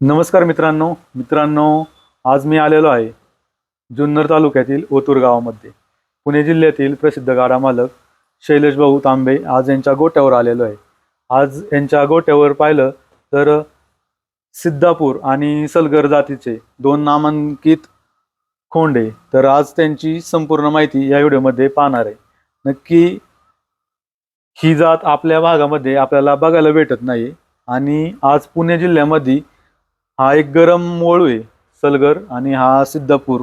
नमस्कार मित्रांनो. मित्रांनो आज मी आलेलो आहे जुन्नर तालुक्यातील ओतूर गावामध्ये. पुणे जिल्ह्यातील प्रसिद्ध गाडा मालक शैलेश भाऊ तांबे आज यांच्या गोट्यावर आलेलो आहे. आज यांच्या गोट्यावर पाहिलं तर सिद्धापूर आणि सलगर जातीचे दोन नामांकित खोंडे तर आज त्यांची संपूर्ण माहिती या व्हिडिओमध्ये पाहणार आहे. नक्की ही जात आपल्या भागामध्ये आपल्याला बघायला भेटत नाही आणि आज पुणे जिल्ह्यामध्ये हा एक गरम वळू आहे सलगर आणि हा सिद्धापूर.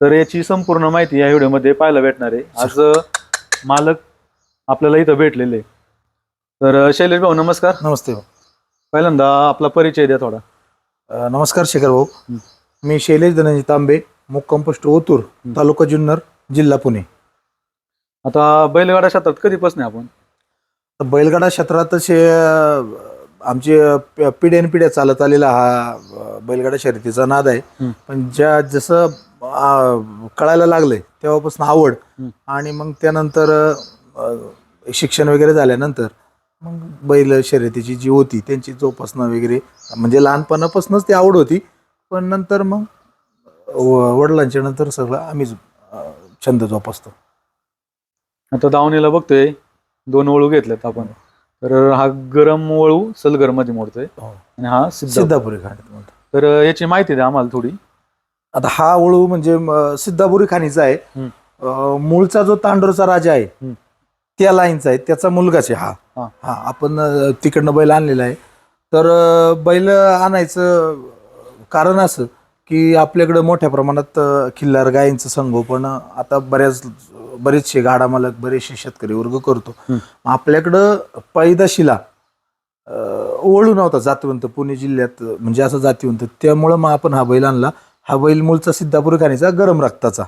तर याची संपूर्ण माहिती या व्हिडिओमध्ये पाहायला भेटणार आहे. आज मालक आपल्याला इथं भेटलेले. तर शैलेश भाऊ नमस्कार. नमस्ते पहिल्यांदा आपला परिचय द्या थोडा. अ, नमस्कार शेखर भाऊ. मी शैलेश धनंजय तांबे मुक्काम पोस्ट ओतूर. तालुका जुन्नर जिल्हा पुणे. आता बैलगाडा क्षेत्रात कधीपासून आहे आपण? तर बैलगाडा क्षेत्रात असे आमचे पिढ्यान पिढ्या चालत आलेला हा बैलगाडा शर्यतीचा नाद आहे. पण ज्या जसं कळायला लागलंय तेव्हापासून आवड. आणि मग त्यानंतर शिक्षण वगैरे झाल्यानंतर मग बैल शर्यतीची जी होती त्यांची जोपासना वगैरे म्हणजे लहानपणापासूनच ती आवड होती पण नंतर मग वडिलांच्या नंतर सगळं आम्हीच अ, छंद जोपासतो आता दावणीला बघतोय दोन वळू घेतलेत आपण तर हा गरम वळू सलगरमध्ये मोडतोय हो. आणि हा सिद्ध सिद्धापुरी म्हणतो तर याची माहिती द्या आम्हाला थोडी आता हा वळू म्हणजे म, सिद्धापुरी खाणीचा आहे. अ, मूळचा जो तांडूरचा राजा आहे. त्या लाईनचा आहे त्याचा मुलगाच आहे हा हा. हा आपण अ, तिकडनं बैल आणलेला आहे तर अ, बैल आणायचं कारण असं की आपल्याकडं मोठ्या प्रमाणात अ, खिल्लार गायींचं संगोपन आता बऱ्याच बरेचसे गाडा मालक बरेचसे शेतकरी वर्ग करतो. आपल्याकडं पैदाशीला वळू नव्हता जातिवंत. पुणे जिल्ह्यात म्हणजे असं जातिवंत. त्यामुळं मग आपण हा बैल आणला. हा बैल मूळचा सिद्धापूर खाणीचा गरम रक्ताचा.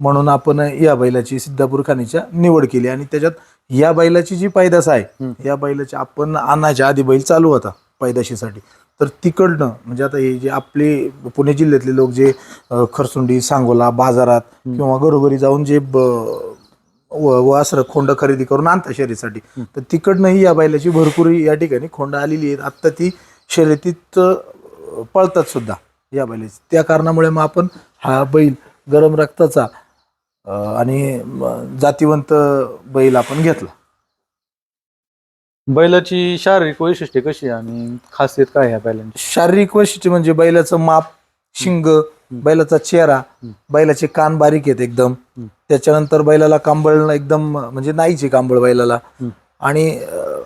म्हणून आपण या बैलाची सिद्धापूर खाणीच्या निवड केली. आणि त्याच्यात या बैलाची जी पैदास आहे. या बैलाची आपण आणायच्या आधी बैल चालू होता पैदाशीसाठी. तर तिकडनं म्हणजे आता हे जे आपले पुणे जिल्ह्यातले लोक जे अ, खरसुंडी सांगोला बाजारात किंवा घरोघरी जाऊन जे ब- व वासरं खोंड खरेदी करून आणतात शर्यतीसाठी तर तिकडनंही या बैलाची भरपूर या ठिकाणी खोंड आलेली आहेत. आत्ता ती शर्यतीत अ, पळतात सुद्धा या बैलाची. त्या कारणामुळे मग आपण हा बैल गरम रक्ताचा अ, आणि म, जातिवंत बैल आपण घेतला. बैलाची शारीरिक वैशिष्ट्ये कशी आहे आणि खासियत काय आहे बैलांची शारीरिक वैशिष्ट्य म्हणजे बैलाचं माप शिंग बैलाचा चेहरा. बैलाचे कान बारीक आहेत एकदम. त्याच्यानंतर बैलाला कांबळ एकदम म्हणजे नाहीचे कांबळ बैलाला. आणि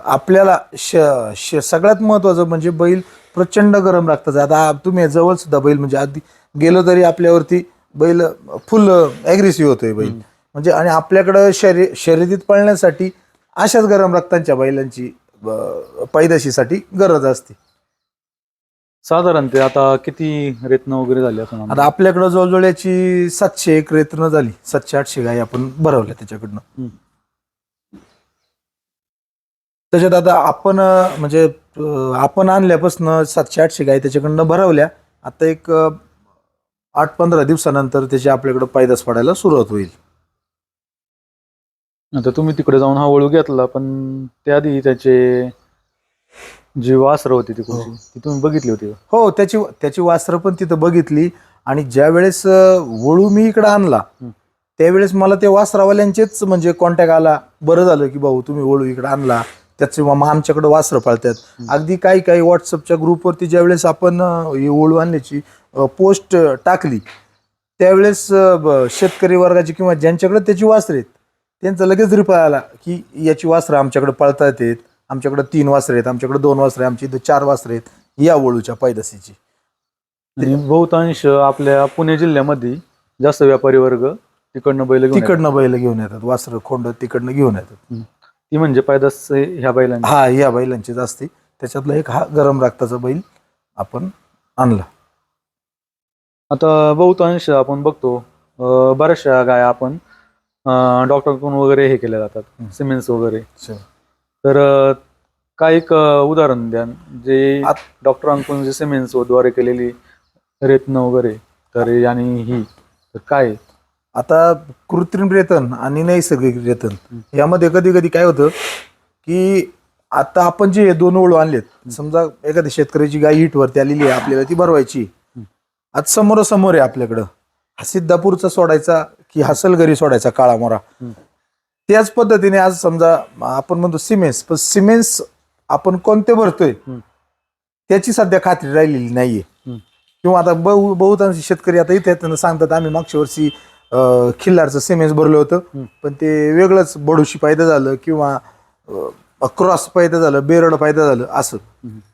आपल्याला श श सगळ्यात महत्वाचं म्हणजे बैल प्रचंड गरम लागतं आता तुम्ही जवळ सुद्धा बैल म्हणजे आधी गेलो तरी आपल्यावरती बैल फुल ॲग्रेसिव्ह होतोय बैल. म्हणजे आणि आपल्याकडं शर्य शर्यतीत पळण्यासाठी अशाच गरम रक्तांच्या बैलांची पैदाशीसाठी गरज असते. साधारणतः आता किती रेतन वगैरे झाली असं आता आपल्याकडं जवळजवळ याची सातशे एक रेतनं झाली. सातशे आठशे गाई आपण भरवल्या त्याच्याकडनं. त्याच्यात आता आपण म्हणजे आपण आणल्यापासून सातशे आठशे गाई त्याच्याकडनं भरवल्या. आता एक आठ पंधरा दिवसानंतर त्याची आपल्याकडं पैदास पडायला सुरुवात होईल. आता तुम्ही तिकडे जाऊन हा वळू घेतला पण त्याआधी त्याचे जी वासरं होती ती हो. ती तुम्ही बघितली होती का? हो त्याची त्याची वास्त्र पण तिथं बघितली आणि ज्या वेळेस वळू मी इकडं आणला हं. त्यावेळेस मला ते वासरावाल्यांचेच म्हणजे कॉन्टॅक्ट आला बरं झालं की भाऊ तुम्ही वळू इकडं आणला त्याचे मग आमच्याकडे वासरं पाळतात. अगदी काही काही व्हॉट्सअपच्या ग्रुपवरती ज्यावेळेस आपण अं, ही वळू आणल्याची पोस्ट टाकली त्यावेळेस अं, ब- शेतकरी वर्गाची किंवा ज्यांच्याकडे त्याची वासरं आहेत त्यांचा लगेच रिप्लाय आला की याची वासरं आमच्याकडे पळता येतात आमच्याकडे तीन वासरं आहेत आमच्याकडे दोन वासरं आहे आमच्या इथं चार वासरं आहेत या वळूच्या पैदासीची आणि बहुतांश आपल्या पुणे जिल्ह्यामध्ये जास्त व्यापारी वर्ग तिकडनं बैल. तिकडनं बैल घेऊन येतात वासरं खोंड तिकडनं घेऊन येतात. ती म्हणजे पायदास ह्या बैलांची. हा या बैलांचीच असते. त्याच्यातला एक हा गरम रक्ताचा बैल आपण आणला. आता बहुतांश आपण बघतो बऱ्याचशा गाया आपण डॉक्टरकडून वगैरे हे केल्या जातात. सिमेंट्स वगैरे. तर काय एक उदाहरण द्या. जे डॉक्टरांकडून जे सिमेंट्सद्वारे केलेली रेतन वगैरे तर आणि ही तर काय? आता कृत्रिम रेतन आणि नैसर्गिक रेतन. यामध्ये कधी कधी काय होतं की आता आपण जे हे दोन ओळू आणलेत समजा एखाद्या शेतकऱ्याची गाय हिट वरती आलेली आहे आपल्याला ती भरवायची. आज समोरासमोर आहे आपल्याकडं. हा सिद्धापूरचा सोडायचा की हसल घरी सोडायचा काळा मोरा. त्याच पद्धतीने आज समजा आपण म्हणतो सिमेन्स पण सिमेंट्स आपण कोणते भरतोय? त्याची सध्या खात्री राहिलेली नाहीये. किंवा आता बहु बहुतांश शेतकरी आता इथे येताना सांगतात आम्ही मागच्या वर्षी खिल्लारचं सिमेन्स भरलं होतं. पण ते वेगळंच बडोशी पैदा झालं किंवा क्रॉस पैदा झालं बेरड पैदा झालं असं.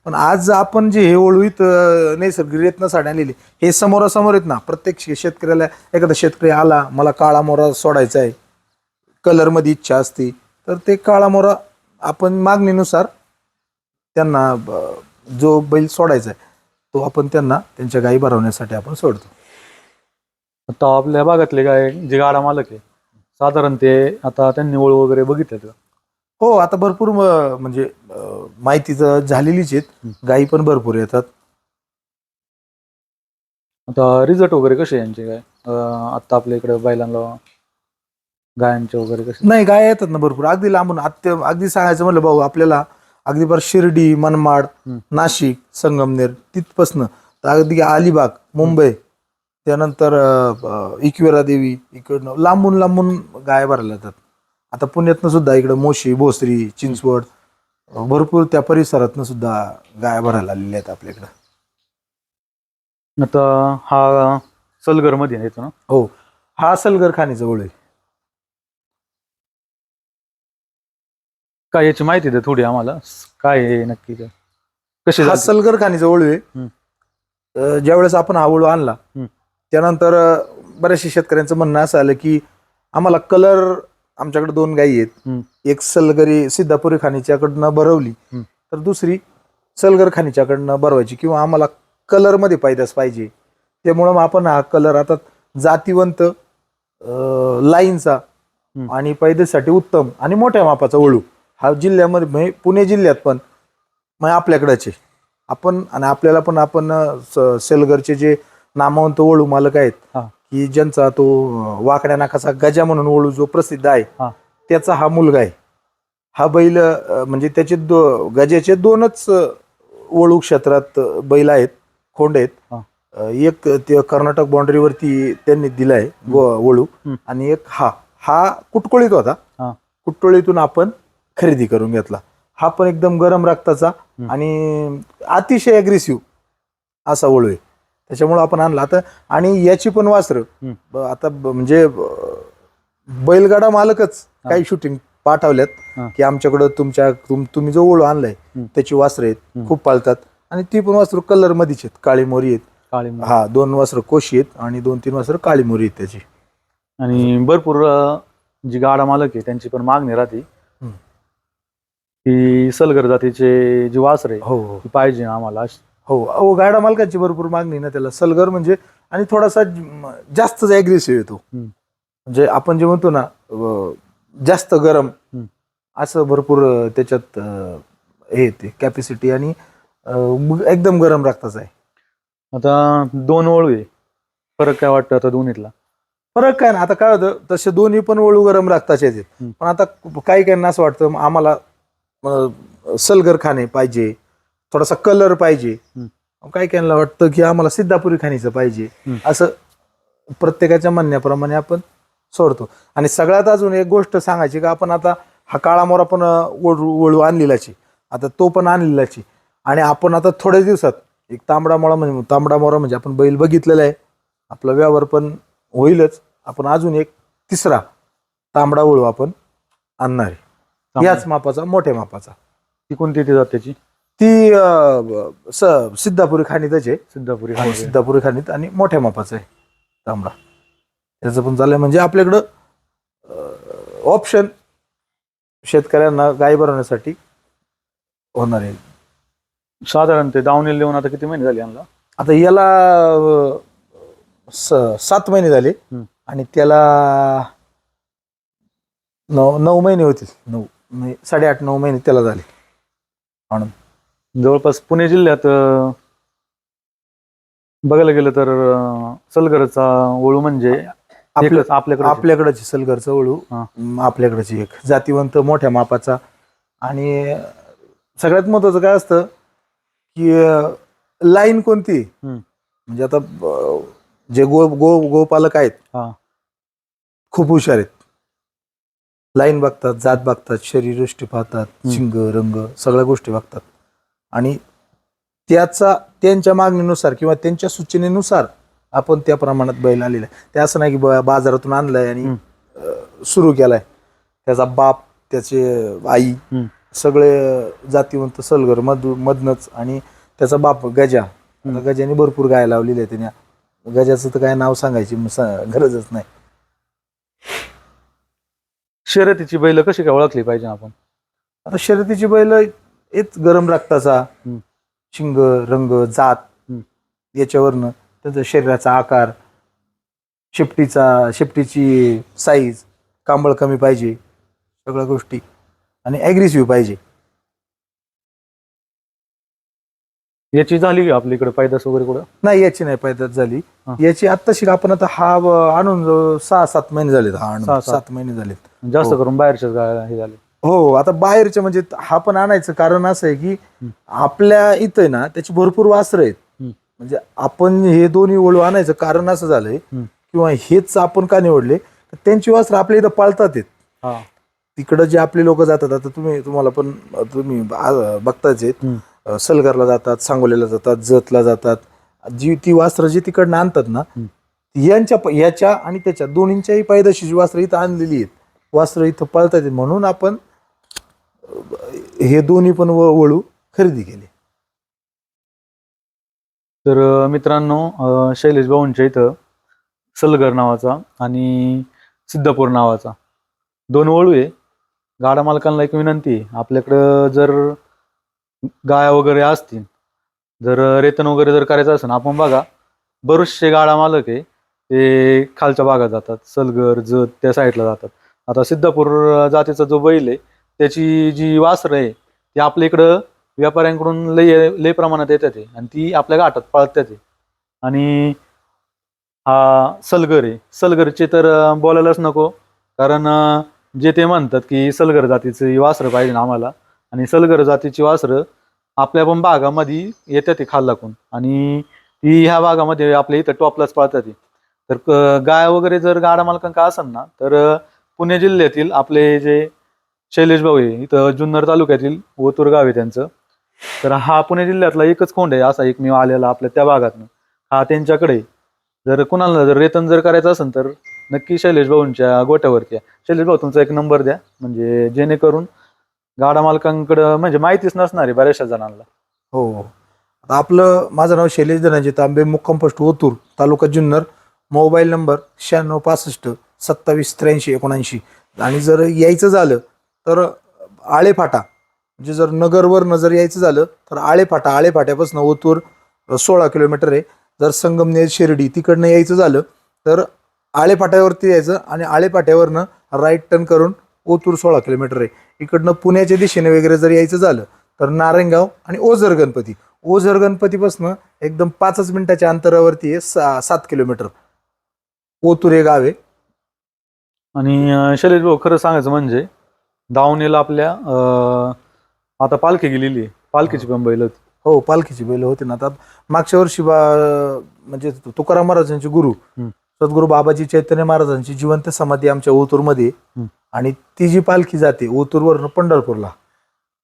पण आज आपण जे हे ओळवीत अं, नैसर्गिक रेतनं साड्या आणलेली हे समोरासमोर आहेत ना प्रत्येक शेतकऱ्याला एखादा शेतकरी आला मला काळा मोरा सोडायचा आहे कलरमध्ये इच्छा असते तर ते काळा मोरा आपण मागणीनुसार त्यांना जो बैल सोडायचा आहे तो आपण त्यांना त्यांच्या गायी भरवण्यासाठी आपण सोडतो. आता आपल्या भागातले गाय जे गाडा मालक आहे साधारण ते आता त्यांनी ओळ वगैरे बघितल्यात का? हो आता भरपूर म- म्हणजे अं, माहिती तर झालेलीच आहेत. गायी पण भरपूर येतात. आता रिझल्ट वगैरे कसे आहे यांचे काय? अं, आता आपल्या इकडे बैलांना गायांचे वगैरे कसे? नाही गाय येतात ना भरपूर. अगदी लांबून अत्य अगदी सांगायचं म्हणलं भाऊ आपल्याला अगदी बरं शिर्डी मनमाड हम्म. नाशिक संगमनेर तिथपासनं. तर अगदी अलिबाग मुंबई त्यानंतर अं, अं, इकवेरा देवी इकडनं लांबून लांबून गाय भरायला येतात आता पुण्यातनं सुद्धा इकडं मोशी भोसरी चिंचवड भरपूर त्या परिसरातनं सुद्धा गाय भरायला आलेल्या आहेत आपल्याकडं. आता हा सलगरमध्ये येतो ना? हो. हा सलगर खाणीचा ओळ आहे. काय याची माहिती दे थोडी आम्हाला. काय आहे नक्की काय? कसे हा सलगर खाणीचा ओळू आहे. हम्म. अं, ज्यावेळेस आपण हा ओळू आणला हम्म. त्यानंतर अं, बऱ्याचशा शेतकऱ्यांचं म्हणणं असं आलं की आम्हाला कलर आमच्याकडे दोन गायी आहेत. एक सलगरी सिद्धापुरी खाणीच्याकडनं भरवली. तर दुसरी सलगर खाणीच्याकडनं भरवायची किंवा आम्हाला कलरमध्ये पैदास पाहिजे त्यामुळं मग आपण हा कलर आता जातीवंत लाईनचा. आणि पैदासाठी उत्तम आणि मोठ्या मापाचा ओळू हा जिल्ह्यामध्ये म्हणजे पुणे जिल्ह्यात पण मग आपल्याकडेच आहे आपण आणि आपल्याला पण आपण सेलगरचे जे नामवंत ओळू मालक आहेत. की ज्यांचा तो अं, वाकड्या नाकाचा गजा म्हणून ओळू जो प्रसिद्ध आहे हा. त्याचा हा मुलगा आहे हा बैल अं, म्हणजे त्याचे दो गजाचे दोनच अं, ओळू क्षेत्रात अं, बैल आहेत खोंड आहेत हा. अं, एक ते कर्नाटक बाउंड्रीवरती त्यांनी दिलाय गो- ओळू हम्म. आणि एक हा हा कुटकोळीत होता हा. कुटकोळीतून आपण खरेदी करून घेतला हा पण एकदम गरम रक्ताचा. आणि अतिशय अग्रेसिव्ह असा ओळू आहे त्याच्यामुळे आपण आणला आता आणि याची पण वासरं आता म्हणजे बैलगाडा मालकच. काही शूटिंग पाठवल्यात. की आमच्याकडं तुमच्या तुम- तुम्ही जो ओळू आणलाय. त्याची वासरं आहेत. खूप पाळतात आणि ती पण वासरं कलर मध्येच आहेत काळी मोरी आहेत. हा दोन वासरं कोशी आहेत आणि दोन तीन वासरं काळी मोरी आहेत त्याची आणि भरपूर जी गाडा मालक आहे त्यांची पण मागणी राहते. की सलगर जातीचे जी वासर आहे हो हो पाहिजे आम्हाला. हो अहो गाडा मालकाची भरपूर मागणी ना त्याला. सलगर म्हणजे आणि थोडासा ज- म- जास्तच अग्रेसिव्ह येतो. म्हणजे आपण जे म्हणतो ना जास्त गरम. असं भरपूर त्याच्यात हे येते कॅपॅसिटी आणि एकदम गरम रक्ताचा आहे. आता दोन ओळू आहे. फरक काय वाटतं आता दोन्हीतला? फरक काय ना आता काय होतं तसे दोन्ही पण वळू गरम आहेत. हम्म. पण आता काही काहींना असं वाटतं आम्हाला सलगर खाणे पाहिजे. थोडासा कलर पाहिजे. काही काहींना वाटतं की आम्हाला सिद्धापुरी खाणीचं पाहिजे. असं प्रत्येकाच्या म्हणण्याप्रमाणे आपण सोडतो. आणि सगळ्यात अजून एक गोष्ट सांगायची का आपण आता हा काळा मोर आपण वळू वळू आणलेलाची. आता तो पण आणलेलाची. आणि आपण आता थोड्या दिवसात एक तांबडा मोळा म्हणजे तांबडा मोरा म्हणजे आपण बैल बघितलेला आहे. आपला व्यवहार पण होईलच. आपण अजून एक तिसरा तांबडा वळू आपण आणणार आहे. याच मापाचा मोठ्या मापाचा. ती कोणती ती जात त्याची? ती अं, स- सिद्धापुरी खाणीतच आहे. सिद्धापुरी हो, खांडे. सिद्धापुरी खाणीत आणि मोठ्या मापाचं आहे. तांबडा. त्याचं पण झालंय म्हणजे आपल्याकडं ऑप्शन शेतकऱ्यांना गाय भरवण्यासाठी होणार आहे. साधारण ते दावणीला देऊन आता किती महिने झाले यांना? आता याला अं, स- सात महिने झाले. हम्म. आणि त्याला नऊ नऊ महिने होतील. नऊ म्हणजे साडेआठ नऊ महिने त्याला झाले. जवळपास पुणे जिल्ह्यात बघायला गेलं तर सलगरचा ओळू म्हणजे आपलं आपल्याकडे आपल्याकडची. सलगरचं वळू हा. म, आपल्याकडची एक. जातीवंत मोठ्या मापाचा. आणि सगळ्यात महत्वाचं काय असतं की लाईन कोणती? हम्म. म्हणजे आता जे गो गो गोपालक आहेत हा. खूप हुशार आहेत. लाईन बघतात जात बघतात शरीरयष्टी पाहतात. शिंग रंग सगळ्या गोष्टी बघतात. आणि त्याचा त्यांच्या मागणीनुसार किंवा त्यांच्या सूचनेनुसार आपण त्या प्रमाणात बैल आलेला आहे. ते असं नाही की ब- बाजारातून आणलाय आणि सुरू केलाय. त्याचा बाप त्याचे आई हम्म. सगळे जातीवंत सलगर मध मधनच आणि त्याचा बाप गजा. आता गजाने भरपूर गाय लावलेली आहे त्याने गजाचं तर काय नाव सांगायची म- सा- गरजच नाही. शर्यतीची बैल कशी काय ओळखली पाहिजे आपण? आता शर्यतीची बैल हेच गरम रक्ताचा. शिंग रंग जात. याच्यावरनं त्याचा शरीराचा आकार शेपटीचा शेपटीची साईज कांबळ कमी पाहिजे सगळ्या गोष्टी आणि ॲग्रेसिव्ह पाहिजे याची झाली का आपल्या इकडे पैदास वगैरे कुठं नाही याची नाही पैदात झाली हा. याची आत्ताशी आपण आता हा व- आणून जवळ सहा सात महिने झालेत हा आणून सहा, सात. सात महिने झालेत जास्त हो. करून बाहेरच्याच गाड्या हे झाले हो आता बाहेरचे म्हणजे हा पण आणायचं कारण असं आहे की आपल्या इथं ना त्याची भरपूर वासरं आहेत. म्हणजे आपण हे दोन्ही ओळू आणायचं कारण असं झालंय. किंवा हेच आपण का निवडले तर त्यांची वासरं आपल्या इथं पाळतात आहेत हा तिकडं जे आपले लोक जातात आता तुम्ही तुम्हाला पण तुम्ही बघताच आहेत. अं, सलगरला जातात सांगोलीला जातात जतला जातात जी ती वास्त्र जी तिकडनं आणतात ना. यांच्या याच्या आणि त्याच्या दोन्हींच्याही पायदाशीची वास्त्र इथं आणलेली आहेत वास्त्र इथं पळतात म्हणून आपण हे दोन्ही पण व- वळू खरेदी केले. तर मित्रांनो शैलेश भाऊंच्या इथं सलगर नावाचा आणि सिद्धपूर नावाचा दोन वळू आहे. गाडा मालकांना एक विनंती आहे. आपल्याकडं जर गाया वगैरे असतील जर रेतन वगैरे जर करायचं असेल आपण बघा बरेचसे गाडा मालक आहे ते खालच्या भागात जातात. सलगर जत त्या साईडला जातात. आता सिद्धापूर जातीचा जो बैल आहे त्याची जी वासरं आहे ती आपल्या इकडं व्यापाऱ्यांकडून लय लय प्रमाणात येतात आहे आणि ती आपल्या गाठात पाळतात आहे आणि हा सलगर आहे. सलगरचे तर बोलायलाच नको. कारण जे ते म्हणतात की सलगर जातीची वासरं पाहिजे ना आम्हाला. आणि सलगर जातीची वासरं आपल्या पण भागामध्ये येतात ते लागून आणि ती ह्या भागामध्ये आपल्या इथं टॉपलाच पाळतात तर गाय वगैरे जर गाडा मालकांका असेल ना तर पुणे जिल्ह्यातील आपले जे शैलेश भाऊ आहे इथं जुन्नर तालुक्यातील ओतूर गाव आहे त्यांचं. तर हा पुणे जिल्ह्यातला एकच कोंड आहे असा एक मी आलेला आपल्या त्या भागातनं. हा त्यांच्याकडे जर कुणाला जर रेतन जर करायचं असेल तर नक्की शैलेश भाऊंच्या गोट्यावरती या. शैलेश भाऊ तुमचा एक नंबर द्या. म्हणजे जेणेकरून गाडा मालकांकडं म्हणजे माहितीच नसणार आहे बऱ्याचशा जणांना. हो हो. आता आपलं माझं नाव शैलेश धनाजी तांबे मुक्काम post Otur taluka Junnar. Mobile number शहाण्णव पासष्ट सत्तावीस त्र्याऐंशी एकोणऐंशी. आणि जर यायचं झालं तर आळेफाटा म्हणजे जर नगरवरनं जर यायचं झालं तर आळेफाटा आळेफाट्यापासून ओतूर सोळा किलोमीटर आहे. जर संगमनेर शिर्डी तिकडनं यायचं झालं तर आळेफाट्यावरती यायचं आणि आळेफाट्यावरनं राईट टर्न करून ओतूर सोळा किलोमीटर आहे. इकडनं पुण्याच्या दिशेने वगैरे जर यायचं झालं तर नारायणगाव आणि ओझर गणपती. ओझर गणपतीपासून एकदम पाचच मिनिटाच्या अंतरावरती आहे सा सात किलोमीटर. ओतूर हे गाव आहे. आणि शैलेश भाऊ खरं सांगायचं म्हणजे दावणीला आपल्या अं, आता पालखी गेलेली आहे पालखीची पण बैल होती हो पालखीची बैल होते ना आता मागच्या वर्षी बा म्हणजे तुकाराम महाराजांचे गुरु हम्म. सद्गुरू बाबाजी चैतन्य महाराजांची जिवंत समाधी आमच्या ओतूरमध्ये. हम्म. आणि ती जी पालखी जाते ओतूरवरनं पंढरपूरला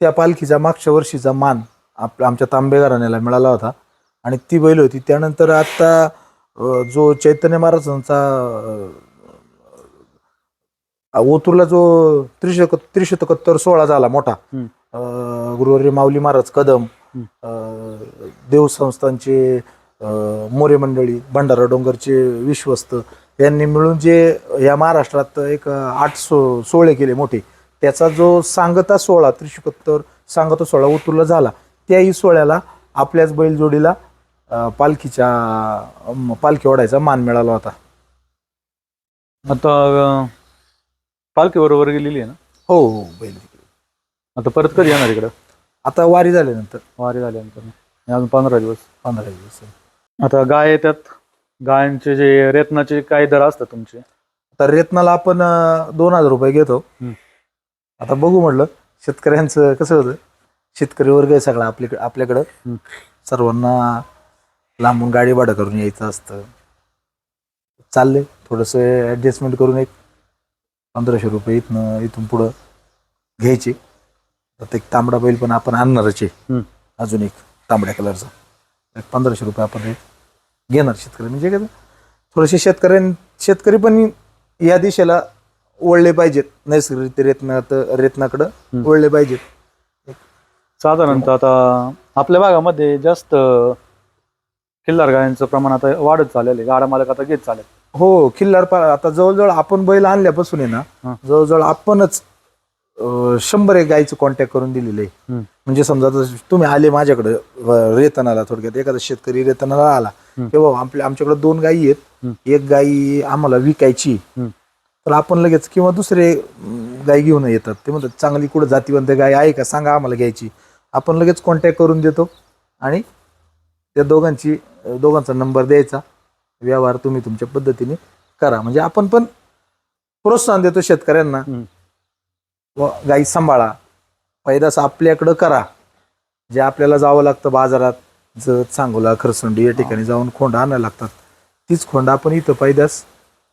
त्या पालखीचा मागच्या वर्षीचा मान आप आमच्या तांबे घराण्याला मिळाला होता आणि ती बैल होती त्यानंतर आता अं, जो चैतन्य महाराजांचा अं, ओतूरला जो त्रिशक त्रिशतकोत्तर सोहळा झाला मोठा गुरुवर्य माऊली महाराज कदम देवसंस्थांचे मोरे मंडळी भंडारा डोंगरचे विश्वस्त यांनी मिळून जे या महाराष्ट्रात एक आठ सो सोहळे केले मोठे त्याचा जो सांगता सोहळा त्रिशकोत्तर सांगता सोहळा ओतूरला झाला त्याही सोहळ्याला आपल्याच बैलजोडीला पालखीच्या पालखी ओढायचा मान मिळाला होता. आता पालखी बरोबर गेलेली आहे ना? हो हो बैल आता परत कधी येणार इकडं? आता वारी झाल्यानंतर. वारी झाल्यानंतर. अजून पंधरा दिवस. पंधरा दिवस आता गाय येतात. गायांचे जे रेतनाचे काय दर असतात तुमचे? आता रेतनाला आपण अं, दोन हजार रुपये घेतो. हम्म. आता बघू म्हटलं शेतकऱ्यांचं कसं होतं? शेतकरी वर्ग आहे सगळा आपल्याकडे आपल्याकडं. हम्म. सर्वांना लांबून गाडी भाडं करून यायचं असतं. चाललंय थोडंसं ॲडजस्टमेंट करून एक पंधराशे रुपये इथनं इथून पुढं घ्यायचे. एक तांबडा बैल पण आपण आणणारच. आहे. अजून एक तांबड्या कलरचा. एक पंधराशे रुपये आपण रेट घेणार शेतकरी. म्हणजे कसं थोडेसे शेतकऱ्यां शेतकरी पण या दिशेला वळले पाहिजेत. नैसर्गिक रेतनात रेतनाकडं वळले पाहिजेत. साधारणतः आता आपल्या भागामध्ये जास्त खिल्लार गायांचं प्रमाण आता वाढत चाललेलं आहे. गाडा मालक आता घेत चालेल हो खिल्लार पा आता जवळजवळ आपण बैल आणल्यापासून आहे ना हा. जवळजवळ आपणच अं, शंभर एक गायचं कॉन्टॅक्ट करून दिलेलं आहे. म्हणजे समजा आता तुम्ही आले माझ्याकडे रेतनाला थोडक्यात एखादा शेतकरी रेतनाला आला हम्म. तेव्हा आपल्या आमच्याकडे दोन गायी आहेत. एक गायी आम्हाला विकायची. तर आपण लगेच किंवा दुसरे अं, गाय घेऊन येतात ते म्हणतात चांगली कुठं जातीवंत गाय आहे का सांगा आम्हाला घ्यायची आपण लगेच कॉन्टॅक्ट करून देतो आणि त्या दोघांची अं, दोघांचा नंबर द्यायचा व्यवहार तुम्ही तुमच्या पद्धतीने करा. म्हणजे आपण पण प्रोत्साहन देतो शेतकऱ्यांना. व गाई सांभाळा. पैदास आपल्याकडं करा. जे आपल्याला जावं लागतं बाजारात जत सांगोला खरसंडी या ठिकाणी जाऊन खोंड आणायला लागतात. तीच खोंड आपण इथं पैदास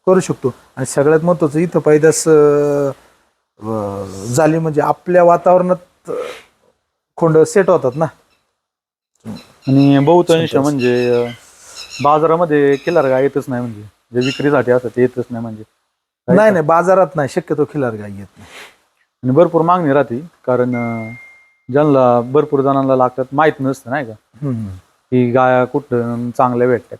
करू शकतो. आणि सगळ्यात महत्वाचं इथं पैदास झाली म्हणजे आपल्या वातावरणात खोंड सेट होतात ना. आणि बहुतांश. म्हणजे बाजारामध्ये खिल्लार गाय येतच नाही म्हणजे. जे विक्रीसाठी असतात ते येतच नाही म्हणजे. नाही नाही बाजारात नाही. शक्यतो खिलार गाई येत नाही. आणि भरपूर मागणी राहते. कारण अं, ज्यांना भरपूर जणांना लागतात माहीत नसतं नाही का? हम्म. की गाया कुठं चांगल्या भेटतात.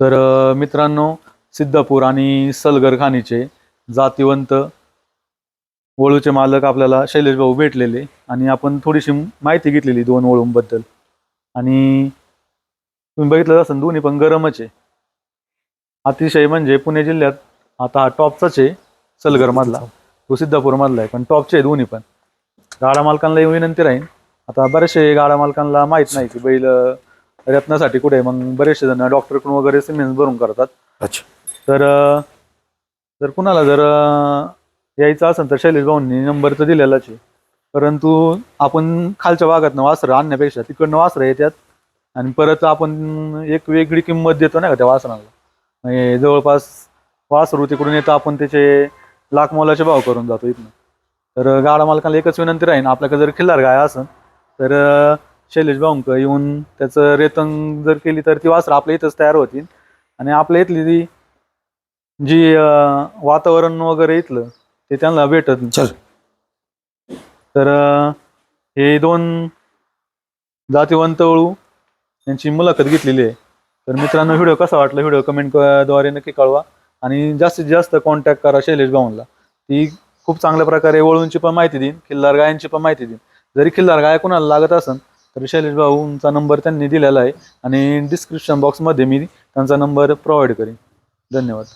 तर अं, मित्रांनो सिद्धपूर आणि सलगर खाणीचे जातीवंत वळूचे मालक आपल्याला शैलेश भाऊ भेटलेले. आणि आपण थोडीशी माहिती घेतलेली दोन वळूंबद्दल. आणि तुम्ही बघितलं असेल दोन्ही पण गरमच आहे. अतिशय म्हणजे पुणे जिल्ह्यात आता हा टॉपचाच आहे सलगर मधला तो सिद्धापूर मधला आहे पण टॉपचे आहे दोन्ही पण. गाडा मालकांना विनंती राहील आता बरेचसे गाडा मालकांना माहीत नाही की बैल रत्नासाठी कुठे. मग बरेचसे जण डॉक्टरकडून वगैरे सिमेंट भरून करतात. अच्छा. तर जर कुणाला जर यायचं असेल तर शैलेश भाऊंनी नंबर तर दिलेलाच आहे. परंतु आपण खालच्या भागातनं वासरं आणण्यापेक्षा तिकडनं वासरं येतात आणि परत आपण एक वेगळी किंमत देतो नाही का त्या वासराला. म्हणजे जवळपास वासरू तिकडून येतं आपण त्याचे लाख मोलाचे भाव करून जातो इथनं. तर गाडा मालकाला एकच विनंती राहील आपल्याकडे जर खिल्लार गाय असेल तर शैलेश भाऊंक येऊन त्याचं रेतन जर केली तर ती वासरं आपल्या इथंच तयार होतील. आणि आपल्या इथली ती जी वातावरण वगैरे इथलं ते त्यांना भेटत तर हे दोन जातीवंत वळू यांची मुलाखत घेतलेली आहे. तर मित्रांनो व्हिडिओ कसा वाटला? व्हिडिओ कमेंटद्वारे नक्की कळवा. आणि जास्तीत जास्त कॉन्टॅक्ट करा शैलेश भाऊनला ती खूप चांगल्या प्रकारे वळूंची पण माहिती देईन खिल्लार गायांची पण माहिती देईन. जरी खिल्लार गाय कोणाला लागत असेल तर शैलेश भाऊंचा नंबर त्यांनी दिलेला आहे. आणि डिस्क्रिप्शन बॉक्समध्ये मी त्यांचा नंबर प्रोव्हाइड करीन. धन्यवाद.